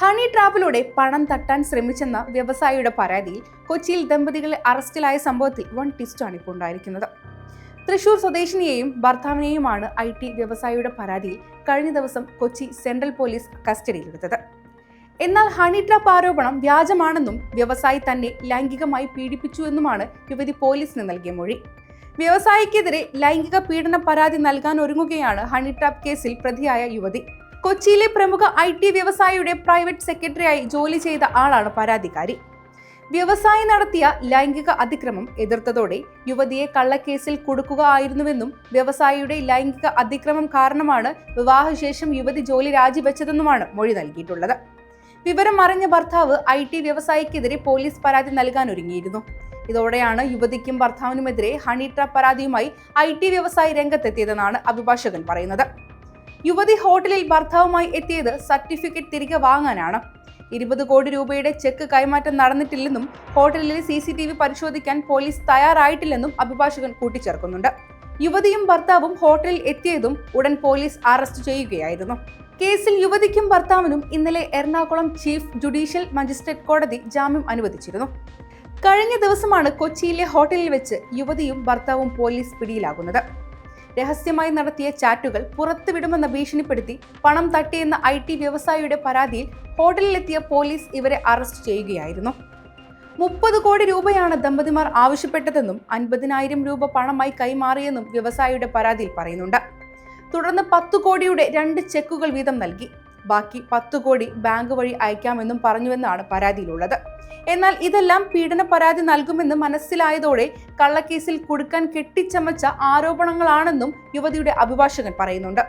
Honey ട്രാപ്പിലൂടെ പണം തട്ടാൻ ശ്രമിച്ചെന്ന വ്യവസായിയുടെ പരാതിയിൽ കൊച്ചിയിൽ ദമ്പതികളെ അറസ്റ്റിലായ സംഭവത്തിൽ വൺ ട്വിസ്റ്റാണ് ഇപ്പോൾ ഉണ്ടായിരിക്കുന്നത് തൃശൂർ സ്വദേശിനിയെയും ഭർത്താവിനെയുമാണ് ഐ ടി വ്യവസായിയുടെ പരാതിയിൽ കഴിഞ്ഞ ദിവസം കൊച്ചി സെൻട്രൽ പോലീസ് കസ്റ്റഡിയിലെടുത്തത്. എന്നാൽ ഹണി ട്രാപ്പ് ആരോപണം വ്യാജമാണെന്നും വ്യവസായി തന്നെ ലൈംഗികമായി പീഡിപ്പിച്ചുവെന്നുമാണ് യുവതി പോലീസിന് നൽകിയ മൊഴി. വ്യവസായിക്കെതിരെ ലൈംഗിക പീഡന പരാതി നൽകാൻ ഒരുങ്ങുകയാണ് ഹണി ട്രാപ്പ് കേസിൽ പ്രതിയായ യുവതി. കൊച്ചിയിലെ പ്രമുഖ ഐ ടി വ്യവസായിയുടെ പ്രൈവറ്റ് സെക്രട്ടറിയായി ജോലി ചെയ്ത ആളാണ് പരാതിക്കാരി. വ്യവസായി നടത്തിയ ലൈംഗിക അതിക്രമം എതിർത്തതോടെ യുവതിയെ കള്ളക്കേസിൽ കൊടുക്കുക ആയിരുന്നുവെന്നും വ്യവസായിയുടെ ലൈംഗിക അതിക്രമം കാരണമാണ് വിവാഹശേഷം യുവതി ജോലി രാജിവെച്ചതെന്നുമാണ് മൊഴി നൽകിയിട്ടുള്ളത്. വിവരം അറിഞ്ഞ ഭർത്താവ് ഐ ടി വ്യവസായിക്കെതിരെ പോലീസ് പരാതി നൽകാൻ ഒരുങ്ങിയിരുന്നു. ഇതോടെയാണ് യുവതിക്കും ഭർത്താവിനുമെതിരെ ഹണി ട്രാപ്പ് പരാതിയുമായി ഐ ടി വ്യവസായി രംഗത്തെത്തിയതെന്നാണ് അഭിഭാഷകൻ പറയുന്നത്. യുവതി ഹോട്ടലിൽ ഭർത്താവുമായി എത്തിയത് സർട്ടിഫിക്കറ്റ് തിരികെ വാങ്ങാനാണ്. ഇരുപത് കോടി രൂപയുടെ ചെക്ക് കൈമാറ്റം നടന്നിട്ടില്ലെന്നും ഹോട്ടലിലെ സി സി ടി വി പരിശോധിക്കാൻ പോലീസ് തയ്യാറായിട്ടില്ലെന്നും അഭിഭാഷകൻ കൂട്ടിച്ചേർക്കുന്നുണ്ട്. യുവതിയും ഭർത്താവും ഹോട്ടലിൽ എത്തിയതും ഉടൻ പോലീസ് അറസ്റ്റ് ചെയ്യുകയായിരുന്നു. കേസിൽ യുവതിക്കും ഭർത്താവിനും ഇന്നലെ എറണാകുളം ചീഫ് ജുഡീഷ്യൽ മജിസ്ട്രേറ്റ് കോടതി ജാമ്യം അനുവദിച്ചിരുന്നു. കഴിഞ്ഞ ദിവസമാണ് കൊച്ചിയിലെ ഹോട്ടലിൽ വെച്ച് യുവതിയും ഭർത്താവും പോലീസ് പിടിയിലാകുന്നത്. രഹസ്യമായി നടത്തിയ ചാറ്റുകൾ പുറത്തുവിടുമെന്ന ഭീഷണിപ്പെടുത്തി പണം തട്ടിയെന്ന ഐ ടി വ്യവസായിയുടെ പരാതിയിൽ ഹോട്ടലിലെത്തിയ പോലീസ് ഇവരെ അറസ്റ്റ് ചെയ്യുകയായിരുന്നു. മുപ്പത് കോടി രൂപയാണ് ദമ്പതിമാർ ആവശ്യപ്പെട്ടതെന്നും അൻപതിനായിരം രൂപ പണമായി കൈമാറിയെന്നും വ്യവസായിയുടെ പരാതിയിൽ പറയുന്നുണ്ട്. തുടർന്ന് പത്തു കോടിയുടെ രണ്ട് ചെക്കുകൾ വീതം നൽകി. ബാക്കി പത്ത് കോടി ബാങ്ക് വഴി അയക്കാമെന്നും പറഞ്ഞുവെന്നാണ് പരാതിയിലുള്ളത്. എന്നാൽ ഇതെല്ലാം പീഡന പരാതി നൽകുമെന്ന് മനസ്സിലായതോടെ കള്ളക്കേസിൽ കുടുക്കാൻ കെട്ടിച്ചമച്ച ആരോപണങ്ങളാണെന്നും യുവതിയുടെ അഭിഭാഷകൻ പറയുന്നുണ്ട്.